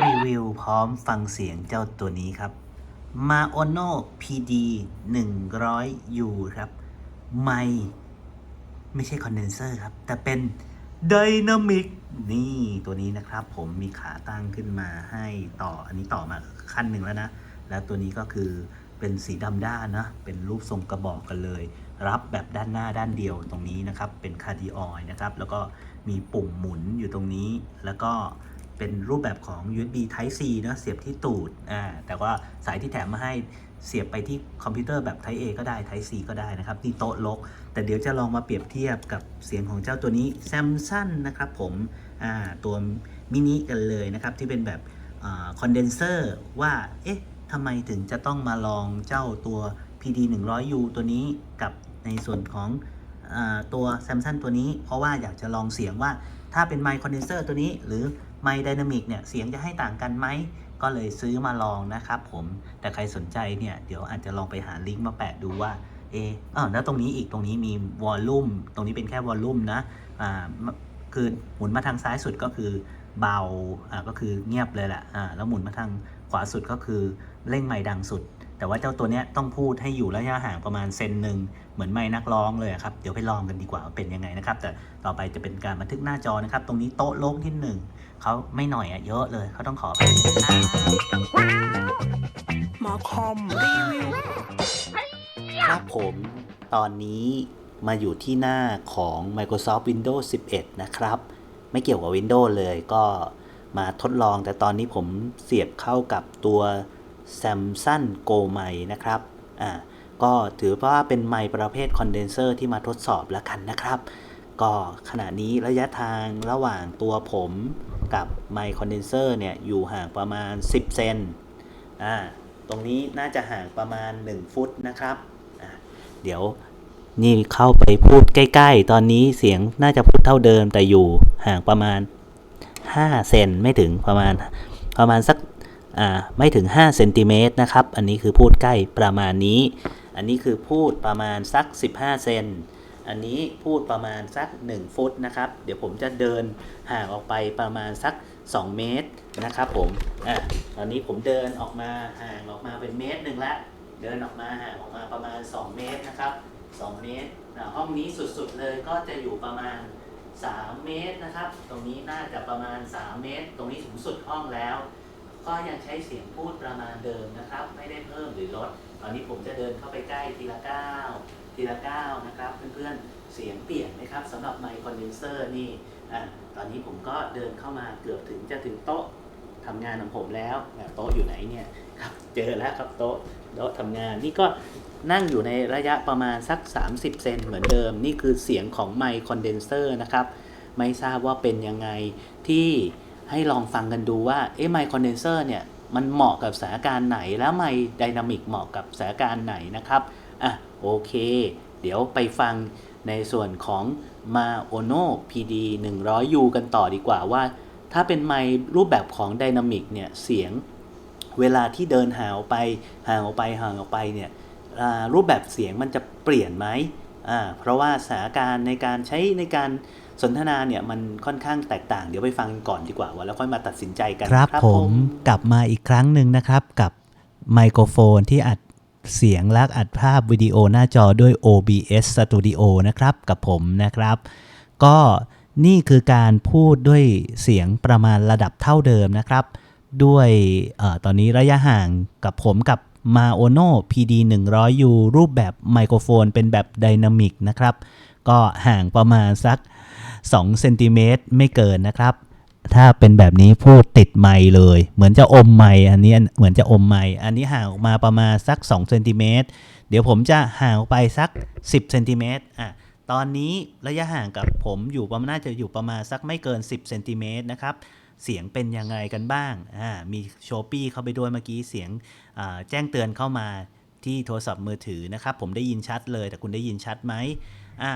รีวิวพร้อมฟังเสียงเจ้าตัวนี้ครับ Maono PD 100U ครับ ไม่ไม่ใช่คอนเดนเซอร์ครับ แต่เป็น Dynamic นี่ตัวนี้นะครับผมมีขาตั้งขึ้นมาให้ต่ออันนี้ต่อมาขั้นหนึ่งแล้วนะ แล้วตัวนี้ก็คือเป็นสีดำด้านนะ เป็นรูปทรงกระบอกกันเลย รับแบบด้านหน้าด้านเดียวตรงนี้นะครับ เป็นคาร์ดิออยนะครับ แล้วก็มีปุ่มหมุนอยู่ตรงนี้แล้วก็ เป็นรูปแบบของ USB Type C นะเสียบที่ตูดอ่าแต่ว่าสายที่แถมมาให้เสียบไปที่คอมพิวเตอร์แบบ Type A ก็ได้ Type C ก็ได้นะครับนี่โต๊ะลก แต่เดี๋ยวจะลองมาเปรียบเทียบกับเสียงของเจ้าตัวนี้ Samsung นะครับผมอ่าตัวมินิกันเลยนะครับที่เป็นแบบคอนเดนเซอร์ว่าเอ๊ะทำไมถึงจะต้องมาลองเจ้าตัว PD 100U ตัวนี้กับในส่วนของอตัว Samsung ตัวนี้ เพราะว่าอยากจะลองเสียงว่าถ้าเป็นไมค์คอนเดนเซอร์ตัวนี้หรือ ไมค์ไดนามิกเนี่ยเสียงจะให้ต่างกันไหมก็เลยซื้อมาลองนะครับผมแต่ใครสนใจเนี่ยเดี๋ยวอาจจะลองไปหาลิงก์มาแปะดูว่าเอออแล้วตรงนี้อีกตรงนี้มีวอลลุ่มตรงนี้เป็นแค่วอลลุ่มนะอ่าคือหมุนมาทางซ้ายสุดก็คือเบาอ่าก็คือเงียบเลยแหละอ่าแล้วหมุนมาทางขวาสุดก็คือเร่งไมค์ดังสุด แต่ว่าเจ้าตัวเนี้ยต้องพูดให้อยู่ระยะห่างประมาณเซนหนึ่งเหมือนไม่นักร้องเลยครับ เดี๋ยวไปลองกันดีกว่าเป็นยังไงนะครับ แต่ต่อไปจะเป็นการบันทึกหน้าจอนะครับ ตรงนี้โต๊ะโล่งที่หนึ่งเขาไม่หน่อยอะเยอะเลยเขาต้องขอไปนะครับมาคอมรีวิวครับผมตอนนี้มาอยู่ที่หน้าของ Microsoft Windows 11 นะครับ ไม่เกี่ยวกับ Windows เลยก็มาทดลองแต่ตอนนี้ผมเสียบเข้ากับตัว Samsung Go Mic นะครับอ่าก็ถือว่าเป็นไมค์ประเภทคอนเดนเซอร์ที่มาทดสอบแล้วกันนะครับ ก็ขณะนี้ระยะทางระหว่างตัวผมกับไมค์คอนเดนเซอร์เนี่ยอยู่ห่างประมาณ 10 เซนอ่าตรงนี้น่าจะห่างประมาณ 1 ฟุตนะครับอ่าเดี๋ยวนี่เข้าไปพูดใกล้ ๆ ตอนนี้เสียงน่าจะพูดเท่าเดิมแต่อยู่ห่างประมาณ 5 เซนไม่ถึงประมาณประมาณสัก อ่าไม่ถึง5เซนติเมตรนะครับ อันนี้คือพูดใกล้ประมาณนี้ อันนี้คือพูดประมาณสัก 15 เซนอันนี้พูดประมาณสัก 1 ฟุตนะครับ เดี๋ยวผมจะเดินห่างออกไปประมาณสัก 2 เมตรนะครับผมอะตอนนี้ผมเดินออกมาห่างออกมาเป็นเมตรหนึ่งละเดินออกมาห่างออกมาประมาณ 2 เมตรนะครับ 2 เมตรห้องนี้สุดๆเลยก็จะอยู่ประมาณ 3 เมตรนะครับ ตรงนี้น่าจะประมาณ 3 เมตร ตรงนี้สูงสุดห้องแล้ว ก็ยังใช้เสียงพูดประมาณเดิมนะครับ ไม่ได้เพิ่มหรือลด ตอนนี้ผมจะเดินเข้าไปใกล้ทีละก้าวทีละก้าวนะครับ เพื่อนๆเสียงเปลี่ยนไหมครับสำหรับไมค์คอนเดนเซอร์นี่อะตอนนี้ผมก็เดินเข้ามาเกือบถึงจะถึงโต๊ะทำงานของผมแล้วโต๊ะอยู่ไหนเนี่ยครับเจอแล้วครับโต๊ะโต๊ะทำงานนี่ก็นั่งอยู่ในระยะประมาณสัก 30 เซนเหมือนเดิม นี่คือเสียงของไมค์คอนเดนเซอร์นะครับ ไม่ทราบว่าเป็นยังไงที่ ให้ลองฟังกันดูว่าเอ๊ะไมค์คอนเดนเซอร์เนี่ยมันเหมาะกับสถานการณ์ไหนแล้วไมค์ไดนามิกเหมาะกับสถานการณ์ไหนนะครับอะโอเค เดี๋ยวไปฟังในส่วนของ Maono PD 100U กันต่อดีกว่าว่า ถ้าเป็นไมค์รูปแบบของไดนามิกเนี่ยเสียงเวลาที่เดินห่างออกไปห่างออกไปห่างออกไปเนี่ยรูปแบบเสียงมันจะเปลี่ยนไหมอ่าเพราะว่าสถานการณ์ในการใช้ในการ สนทนาเนี่ยมันค่อนข้างแตกต่างเดี๋ยวไปฟังกันก่อนดีกว่าว่าแล้วค่อยมาตัดสินใจกันครับผม กลับมาอีกครั้งหนึ่งนะครับกับไมโครโฟนที่อัดเสียงและอัดภาพวิดีโอหน้าจอด้วย OBS Studio นะครับกับผมนะครับ ก็นี่คือการพูดด้วยเสียงประมาณระดับเท่าเดิมนะครับ ด้วยเออตอนนี้ระยะห่างกับผมกับ Maono PD 100U รูปแบบไมโครโฟนเป็นแบบไดนามิกนะครับ ก็ห่างประมาณสัก 2เซนติเมตรไม่เกินนะครับ ถ้าเป็นแบบนี้พูดติดไมค์เลย เหมือนจะอมไมค์อันนี้เหมือนจะอมไมค์อันนี้ห่างออกมาประมาณสัก2เซนติเมตรเดี๋ยวผมจะห่างออกไปสัก 10เซนติเมตรอะตอนนี้ระยะห่างกับผมอยู่ประมาณน่าจะอยู่ประมาณสักไม่เกิน 10เซนติเมตรนะครับเสียงเป็นยังไงกันบ้าง อ่า มีโชปี้เข้าไปด้วยเมื่อกี้เสียงแจ้งเตือนเข้ามาที่โทรศัพท์มือถือนะครับ ผมได้ยินชัดเลย แต่คุณได้ยินชัดไหมอ่า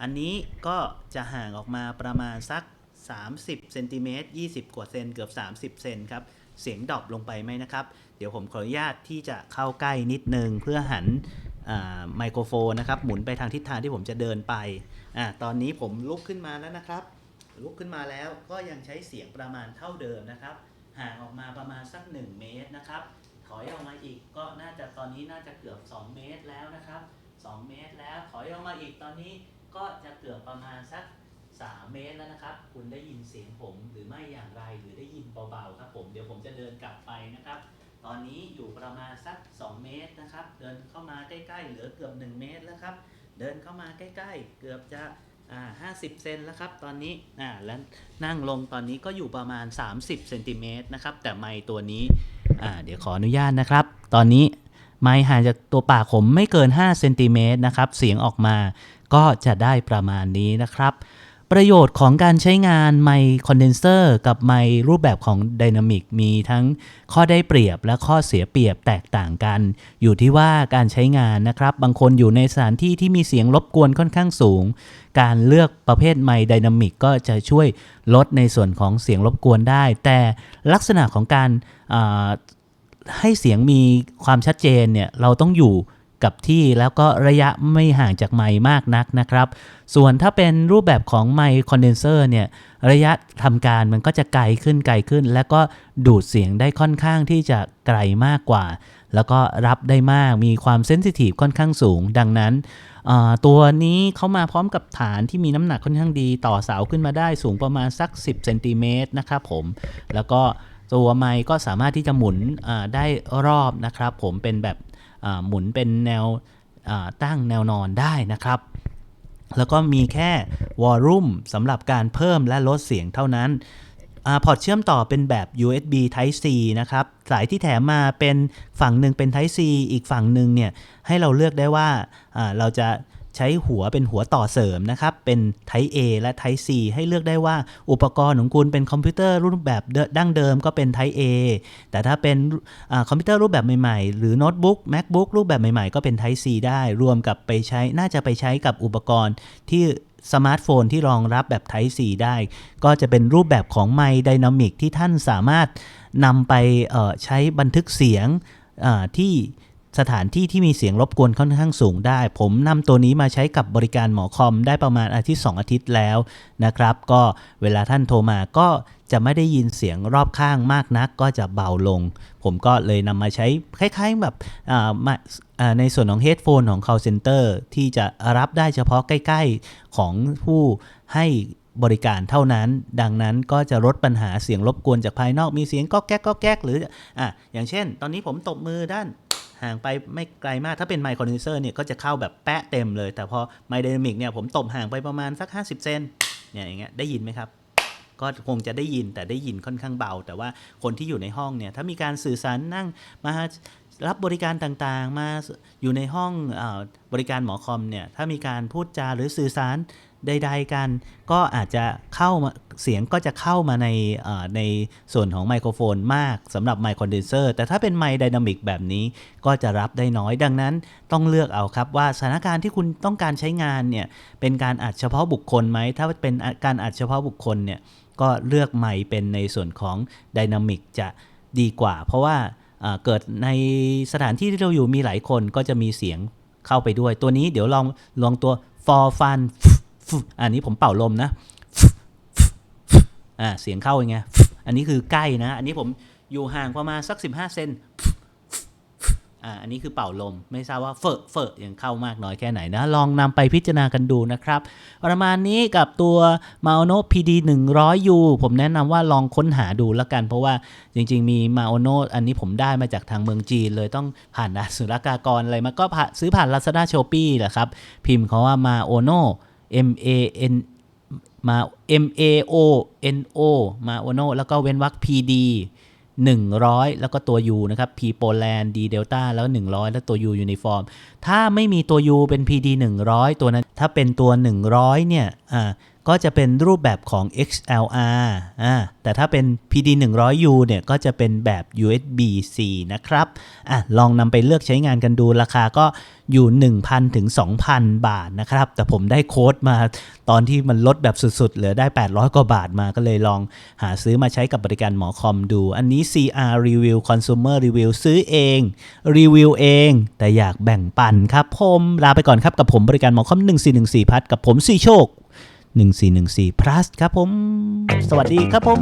อันนี้ก็จะห่างออกมาประมาณสัก 30เซนติเมตร20 กว่าเซนเกือบ 30 เซนครับ เสียงดรอปลงไปไหมนะครับ เดี๋ยวผมขออนุญาตที่จะเข้าใกล้นิดนึง เพื่อหันไมโครโฟนนะครับ หมุนไปทางทิศทางที่ผมจะเดินไปอตอนนี้ผมลุกขึ้นมาแล้วนะครับ ลุกขึ้นมาแล้วก็ยังใช้เสียงประมาณเท่าเดิมนะครับ ห่างออกมาณสัก 1 เมตรนะครับ ถอยออกมาอีกก็น่าจะตอนนี้น่าจะเกือบ 2 เมตรแล้วนะครับ 2 เมตรแล้วถอยออกมาอีกตอนนี้ ก็จะเกือบประมาณสัก 3 เมตรแล้วนะครับ คุณได้ยินเสียงผมหรือไม่อย่างไรหรือได้ยินเบาๆครับผมเดี๋ยวผมจะเดินกลับไปนะครับ ตอนนี้อยู่ประมาณสัก 2 เมตรนะครับ เดินเข้ามาใกล้ๆเหลือเกือบ 1 เมตรแล้วครับ เดินเข้ามาใกล้ๆ เกือบจะอ่า50เซนแล้วครับตอนนี้อ่าแล้วนั่งลงตอนนี้ก็อยู่ประมาณ 30เซนติเมตรนะครับแต่ไมค์ตัวนี้อ่าเดี๋ยวขออนุญาตนะครับ ตอนนี้ไมค์ห่างจากตัวปากผมไม่เกิน5เซนติเมตรนะครับเสียงออกมา ก็จะได้ประมาณนี้นะครับ ประโยชน์ของการใช้งานไมค์คอนเดนเซอร์กับไมค์รูปแบบของไดนามิกมีทั้งข้อได้เปรียบและข้อเสียเปรียบแตกต่างกัน อยู่ที่ว่าการใช้งานนะครับ บางคนอยู่ในสถานที่ที่มีเสียงรบกวนค่อนข้างสูง การเลือกประเภทไมค์ไดนามิกก็จะช่วยลดในส่วนของเสียงรบกวนได้ แต่ลักษณะของการให้เสียงมีความชัดเจนเนี่ยเราต้องอยู่ กับที่แล้วก็ระยะไม่ห่างจากไมค์มากนักนะครับ ส่วนถ้าเป็นรูปแบบของไมค์คอนเดนเซอร์เนี่ยระยะทำการมันก็จะไกลขึ้นไกลขึ้น แล้วก็ดูดเสียงได้ค่อนข้างที่จะไกลมากกว่า แล้วก็รับได้มากมีความเซนซิทีฟค่อนข้างสูง ดังนั้นตัวนี้เขามาพร้อมกับฐานที่มีน้ำหนักค่อนข้างดีต่อเสาขึ้นมาได้สูงประมาณสัก 10เซนติเมตรนะครับผม แล้วก็ตัวไมค์ก็สามารถที่จะหมุนได้รอบนะครับผมเป็นแบบ หมุนเป็นแนวตั้งแนวนอนได้นะครับ แล้วก็มีแค่วอลลุ่มสำหรับการเพิ่มและลดเสียงเท่านั้นอพอร์ตเชื่อมต่อเป็นแบบ USB Type C นะครับ สายที่แถมมาเป็นฝั่งหนึ่งเป็น Type C อีกฝั่งหนึ่งเนี่ยให้เราเลือกได้ว่าเราจะ ใช้หัวเป็นหัวต่อเสริมนะครับ เป็น Type A และ Type C ให้เลือกได้ว่าอุปกรณ์ของคุณเป็นคอมพิวเตอร์รูปแบบดั้งเดิมก็เป็น Type A แต่ถ้าเป็นอคอมพิวเตอร์รูปแบบใหม่ๆ หรือโน้ตบุ๊ก MacBook รูปแบบใหม่ๆ ก็เป็น Type C ได้รวมกับไปใช้น่าจะไปใช้กับอุปกรณ์ที่สมาร์ทโฟนที่รองรับแบบ Type C ได้ ก็จะเป็นรูปแบบของไมค์ไดนามิกที่ท่านสามารถนำไปใช้บันทึกเสียงที่ สถานที่ที่มีเสียงรบกวนค่อนข้างสูงได้ ผมนำตัวนี้มาใช้กับบริการหมอคอมได้ประมาณอาทิตย์2อาทิตย์แล้วนะครับ ก็เวลาท่านโทรมาก็จะไม่ได้ยินเสียงรอบข้างมากนักก็จะเบาลง ผมก็เลยนำมาใช้คล้ายๆแบบในส่วนของเฮดโฟนของ call center ที่จะรับได้เฉพาะใกล้ ๆ ของผู้ให้บริการเท่านั้น ดังนั้นก็จะลดปัญหาเสียงรบกวนจากภายนอกมีเสียงก็แก๊กก็แก๊กหรืออะอย่างเช่น ตอนนี้ผมตบมือด้าน ห่างไปไม่ไกลมากถ้าเป็นไมค์คอนเดนเซอร์เนี่ยก็จะเข้าแบบแปะเต็มเลย แต่พอไมค์ไดนามิกเนี่ยผมตบห่างไปประมาณสัก 50 เซนเนี่ยอย่างเงี้ยได้ยินไหมครับ ก็คงจะได้ยินแต่ได้ยินค่อนข้างเบา แต่ว่าคนที่อยู่ในห้องเนี่ยถ้ามีการสื่อสารนั่งมารับบริการต่างๆ มาอยู่ในห้องอบริการหมอคอมเนี่ยถ้ามีการพูดจาหรือสื่อสารใด ๆ กัน ก็อาจจะเข้ามา เสียงก็จะเข้ามาในในส่วนของไมโครโฟนมากสำหรับไมค์คอนเดนเซอร์แต่ถ้าเป็นไมค์ไดนามิกแบบนี้ก็จะรับได้น้อยดังนั้น ต้องเลือกเอาครับว่าสถานการณ์ที่คุณต้องการใช้งานเนี่ยเป็นการอัดเฉพาะบุคคลไหมถ้าเป็นการอัดเฉพาะบุคคลเนี่ยก็เลือกไมค์เป็นในส่วนของไดนามิกจะดีกว่า เพราะว่าอ่าเกิดในสถานที่ที่เราอยู่มีหลายคนก็จะมีเสียงเข้าไปด้วย ตัวนี้เดี๋ยวลองลองตัว for fun อันนี้ผมเป่าลมนะ อ่าเสียงเข้ายังไงอันนี้คือใกล้นะ อันนี้ผมอยู่ห่างประมาณสัก 15 เซนอ่าอันนี้คือเป่าลมไม่ทราบว่าเฟอะเฟอะยังเข้ามากน้อยแค่ไหนนะ ลองนำไปพิจารณากันดูนะครับ ประมาณนี้กับตัว m a o n o PD 100U ผมแนะนำว่าลองค้นหาดูล้วกัน เพราะว่าจริง ๆ มี m a o n o อันนี้ผมได้มาจากทางเมืองจีนเลยต้องผ่านศุลกากรอะไรมาก็ซื้อผ่าน Lazada Shopee แหละครับ พิมพ์เขาว่า m a o n o M A N มา M A O N O มาโอโนแล้วก็เว้นวรรค P D 100 แล้วก็ตัว U นะครับ P โปแลน D เดลต้าแล้ว 100 แล้วตัว U ยูนิฟอร์ม ถ้าไม่มีตัว U เป็น PD 100 ตัวนั้น ถ้าเป็นตัว 100 เนี่ย อ่า ก็จะเป็นรูปแบบของ XLR อ่าแต่ถ้าเป็น PD 100U เนี่ยก็จะเป็นแบบ USB-C นะครับอะลองนำไปเลือกใช้งานกันดูราคาก็อยู่ 1,000 ถึง 2,000 บาทนะครับ แต่ผมได้โค้ดมาตอนที่มันลดแบบสุดๆ เหลือได้ 800 กว่าบาทมาก็เลยลองหาซื้อมาใช้กับบริการหมอคอมดู อันนี้ CR Review Consumer Review ซื้อเอง รีวิวเอง แต่อยากแบ่งปันครับผม ลาไปก่อนครับกับผมบริการหมอคอม 1414 พัทกับผมสีโชค 1414 plus ครับผม สวัสดีครับผม